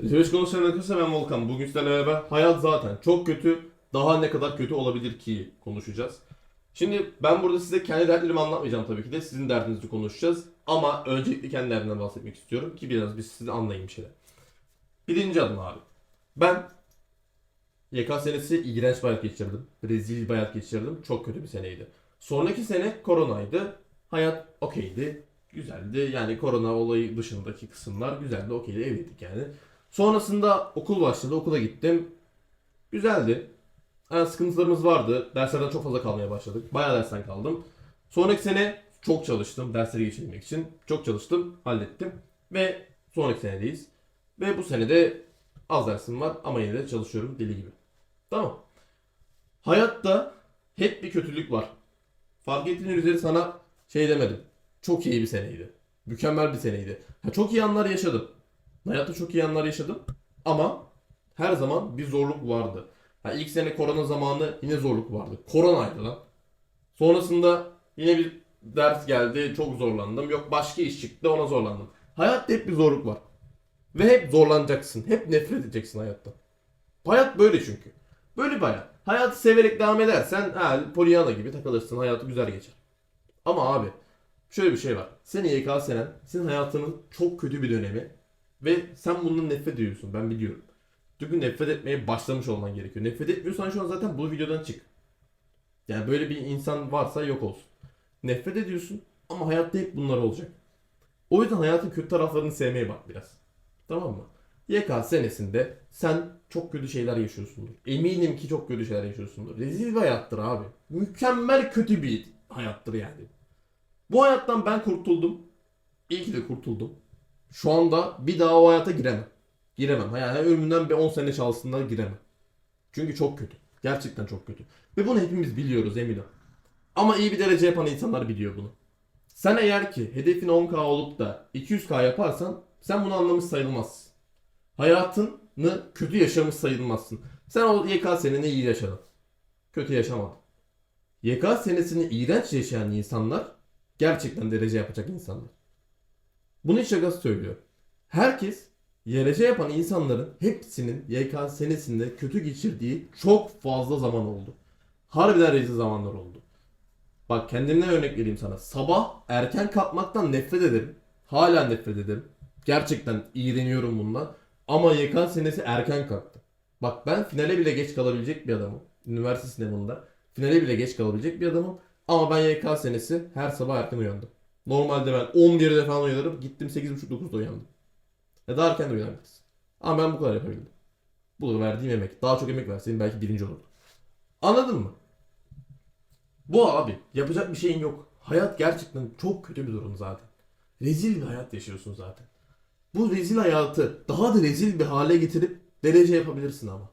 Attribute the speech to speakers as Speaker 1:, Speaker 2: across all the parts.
Speaker 1: Research konuşan arkadaşlar ben Volkan. Bugün sizlerle beraber hayat zaten çok kötü. Daha ne kadar kötü olabilir ki konuşacağız. Şimdi ben burada size kendi dertlerimi anlatmayacağım tabii ki de. Sizin derdinizi konuşacağız. Ama öncelikle kendi derdimden bahsetmek istiyorum ki biraz biz sizi anlayın bir. Birinci adım abi. Ben YK senesi iğrenç bir hayat geçirdim. Rezil bir hayat geçirdim. Çok kötü bir seneydi. Sonraki sene koronaydı. Hayat okeydi. Güzeldi. Yani korona olayı dışındaki kısımlar güzeldi. Okeydi. Evliydik yani. Sonrasında okul başladı. Okula gittim. Güzeldi. Yani sıkıntılarımız vardı. Derslerden çok fazla kalmaya başladık. Bayağı dersten kaldım. Sonraki sene çok çalıştım. Dersleri geçirmek için. Çok çalıştım. Hallettim. Ve sonraki senedeyiz. Ve bu senede az dersim var ama yine de çalışıyorum deli gibi. Tamam. Hayatta hep bir kötülük var. Fark ettiğin üzere sana şey demedim. Çok iyi bir seneydi. Mükemmel bir seneydi. Ha, çok iyi anlar yaşadım. Hayatta çok iyi anlar yaşadım. Ama her zaman bir zorluk vardı. Ha, ilk sene korona zamanı yine zorluk vardı. Koronaydı lan. Sonrasında yine bir ders geldi. Çok zorlandım. Yok başka iş çıktı ona zorlandım. Hayatta hep bir zorluk var. Ve hep zorlanacaksın. Hep nefret edeceksin hayattan. Hayat böyle çünkü. Böyle bir hayat. Hayatı severek devam edersen ha, Pollyanna gibi takılırsın. Hayatı güzel geçer. Ama abi şöyle bir şey var. Senin YK senen senin hayatının çok kötü bir dönemi ve sen bundan nefret ediyorsun. Ben biliyorum. Çünkü nefret etmeye başlamış olman gerekiyor. Nefret etmiyorsan şu an zaten bu videodan çık. Yani böyle bir insan varsa yok olsun. Nefret ediyorsun ama hayatta hep bunlar olacak. O yüzden hayatın kötü taraflarını sevmeye bak biraz. Tamam mı? YK senesinde sen çok kötü şeyler yaşıyorsundur. Eminim ki çok kötü şeyler yaşıyorsundur. Rezil bir hayattır abi. Mükemmel kötü bir hayattır yani. Bu hayattan ben kurtuldum. İyi ki de kurtuldum. Şu anda bir daha o hayata giremem. Giremem. Yani ölümünden bir 10 sene çalsınlar giremem. Çünkü çok kötü. Gerçekten çok kötü. Ve bunu hepimiz biliyoruz eminim. Ama iyi bir derece yapan insanlar biliyor bunu. Sen eğer ki hedefin 10k olup da 200k yaparsan sen bunu anlamış sayılmazsın. Hayatını kötü yaşamış sayılmazsın. Sen o YK seneni iyi yaşadın. Kötü yaşamadın. YK senesini iğrenç yaşayan insanlar gerçekten derece yapacak insanlar. Bunu hiç şakası söylüyor. Herkes derece yapan insanların hepsinin YK senesinde kötü geçirdiği çok fazla zaman oldu. Harbiden rezil zamanlar oldu. Bak kendimden örnek vereyim sana. Sabah erken kalkmaktan nefret ederim. Hala nefret ederim. Gerçekten iğreniyorum bundan. Ama YK senesi erken kalktım. Bak ben finale bile geç kalabilecek bir adamım. Üniversite sınavında. Finale bile geç kalabilecek bir adamım. Ama ben YK senesi her sabah erken uyandım. Normalde ben 11'de falan uyanırım. Gittim 8.30-9'da uyandım. Ya daha erken de uyanabiliriz. Ama ben bu kadar yapabildim. Bu da verdiğim emek. Daha çok emek verseydim belki birinci olurdum. Anladın mı? Bu abi. Yapacak bir şeyin yok. Hayat gerçekten çok kötü bir durum zaten. Rezil bir hayat yaşıyorsun zaten. Bu rezil hayatı daha da rezil bir hale getirip derece yapabilirsin ama.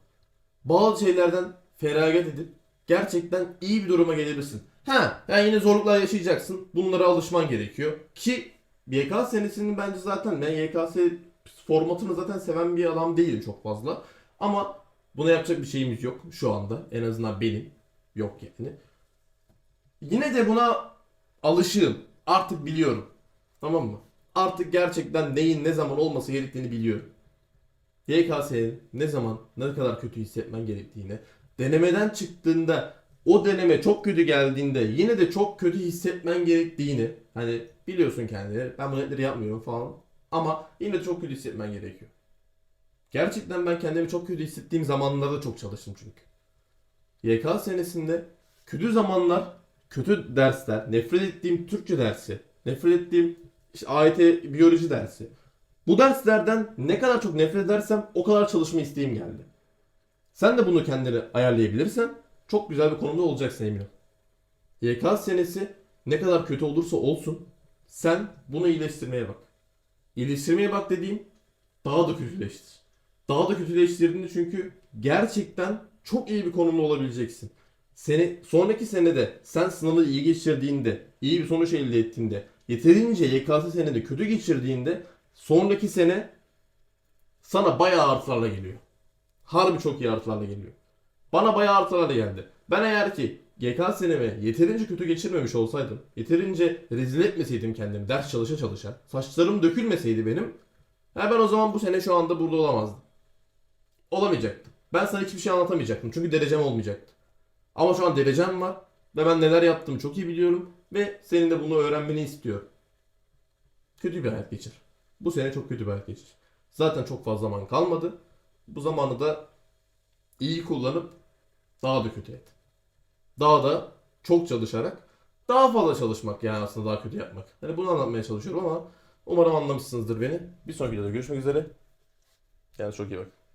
Speaker 1: Bazı şeylerden feragat edip gerçekten iyi bir duruma gelebilirsin. Ha, yani yine zorluklar yaşayacaksın. Bunlara alışman gerekiyor. Ki YK senesinin bence zaten ben YKS formatını zaten seven bir adam değilim çok fazla. Ama buna yapacak bir şeyimiz yok şu anda. En azından benim yok yani. Yine de buna alışığım. Artık biliyorum. Tamam mı? Artık gerçekten neyin ne zaman olması gerektiğini biliyorum. YKS'nin ne zaman ne kadar kötü hissetmen gerektiğini, denemeden çıktığında o deneme çok kötü geldiğinde yine de çok kötü hissetmen gerektiğini hani biliyorsun kendini ben bu netleri yapmıyorum falan ama yine de çok kötü hissetmen gerekiyor. Gerçekten ben kendimi çok kötü hissettiğim zamanlarda çok çalıştım çünkü. YK senesinde kötü zamanlar, kötü dersler, nefret ettiğim Türkçe dersi, nefret ettiğim işte AYT biyoloji dersi. Bu derslerden ne kadar çok nefret edersem o kadar çalışma isteğim geldi. Sen de bunu kendine ayarlayabilirsen çok güzel bir konumda olacaksın eminim. YK senesi ne kadar kötü olursa olsun sen bunu iyileştirmeye bak. İyileştirmeye bak dediğim daha da kötüleştir. Daha da kötüleştirdiğinde çünkü gerçekten çok iyi bir konumda olabileceksin. Seni sonraki senede sen sınavı iyi geçirdiğinde, iyi bir sonuç elde ettiğinde, yeterince YKS senede kötü geçirdiğinde sonraki sene sana bayağı artılarla geliyor. Harbi çok iyi artılarla geliyor. Bana bayağı artılarla geldi. Ben eğer ki GK senemi yeterince kötü geçirmemiş olsaydım, yeterince rezil etmeseydim kendimi ders çalışa çalışa, saçlarım dökülmeseydi benim, Ha ben o zaman bu sene şu anda burada olamazdım. Olamayacaktım. Ben sana hiçbir şey anlatamayacaktım. Çünkü derecem olmayacaktı. Ama şu an derecem var. Ve ben neler yaptığımı çok iyi biliyorum. Ve senin de bunu öğrenmeni istiyorum. Kötü bir hayat geçir. Bu sene çok kötü bir hayat geçir. Zaten çok fazla zaman kalmadı. Bu zamanı da iyi kullanıp daha da kötü et. Daha da çok çalışarak daha fazla çalışmak yani aslında daha kötü yapmak. Hani bunu anlatmaya çalışıyorum ama umarım anlamışsınızdır beni. Bir sonraki videoda görüşmek üzere. Kendinize çok iyi bakın.